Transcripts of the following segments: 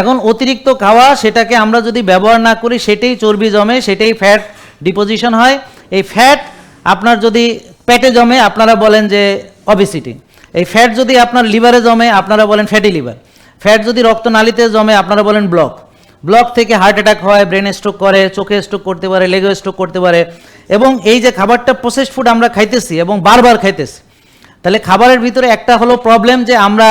এখন অতিরিক্ত খাওয়া সেটাকে আমরা যদি ব্যবহার না করি, সেটাই চর্বি জমে, সেটাই ফ্যাট ডিপোজিশন হয়। এই ফ্যাট আপনার যদি পেটে জমে, আপনারা বলেন যে অবিসিটি এই ফ্যাট যদি আপনার লিভারে জমে, আপনারা বলেন ফ্যাটি লিভার ফ্যাট যদি রক্তনালীতে জমে, আপনারা বলেন ব্লক ব্লক থেকে হার্ট অ্যাটাক হয় ব্রেন স্ট্রোক করে, চোখে স্ট্রোক করতে পারে লেগে স্ট্রোক করতে পারে। এবং এই যে খাবারটা প্রসেস ফুড আমরা খাইতেছি এবং বারবার খাইতেছি, তাহলে খাবারের ভিতরে একটা হলো প্রবলেম যে আমরা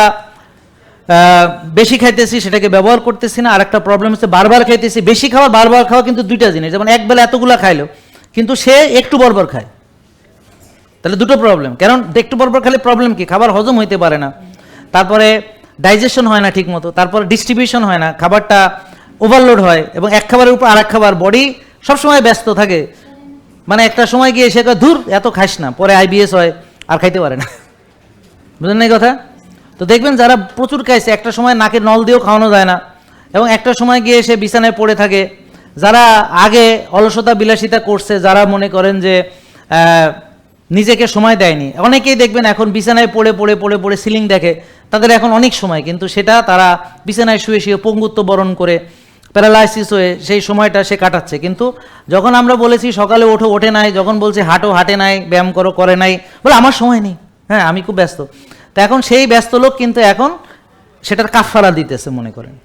বেশি খাইতেছি, সেটাকে ব্যবহার করতেছি না। আর একটা প্রবলেম হচ্ছে বারবার খাইতেছি। বেশি খাওয়া, বারবার খাওয়া কিন্তু দুইটা জিনিস। যেমন এক বেলা এতগুলা খাইলো, কিন্তু সে একটু বরবার খায়। তাহলে দুটো প্রবলেম কারণ একটু পরপর খালি প্রবলেম কি? খাবার হজম হইতে পারে না। তারপরে ডাইজেশন হয় না ঠিক মতো তারপরে ডিস্ট্রিবিউশন হয় না। খাবারটা ওভারলোড হয় এবং এক খাবারের উপর আরেক খাবার বডি সবসময় ব্যস্ত থাকে। মানে একটা সময় গিয়ে সে ধুর, এত খাস না। পরে আইবিএস হয়, আর খাইতে পারে না। বুঝলেন এই কথা? তো দেখবেন যারা প্রচুর খাইছে, একটা সময় নাকে নল দিয়েও খাওয়ানো যায় না। এবং একটা সময় গিয়ে সে বিছানায় পড়ে থাকে। যারা আগে অলসতা বিলাসিতা করছে, যারা মনে করেন যে নিজেকে সময় দেয়নি। অনেকেই দেখবেন এখন বিছানায় পড়ে পড়ে পড়ে পড়ে সিলিং দেখে। তাদের এখন অনেক সময়, কিন্তু সেটা তারা বিছানায় শুয়ে শুয়ে পঙ্গুত্ব বরণ করে, প্যারালাইসিস হয়ে সেই সময়টা সে কাটাচ্ছে। কিন্তু যখন আমরা বলেছি, সকালে ওঠো, ওঠে নাই, যখন বলছি হাঁটো, হাঁটে নাই, ব্যায়াম করো, করে নাই, বলে, আমার সময় নেই। হ্যাঁ আমি খুব ব্যস্ত। তো এখন সেই ব্যস্ত লোক কিন্তু এখন সেটার কাফারা দিতেছে মনে করেন।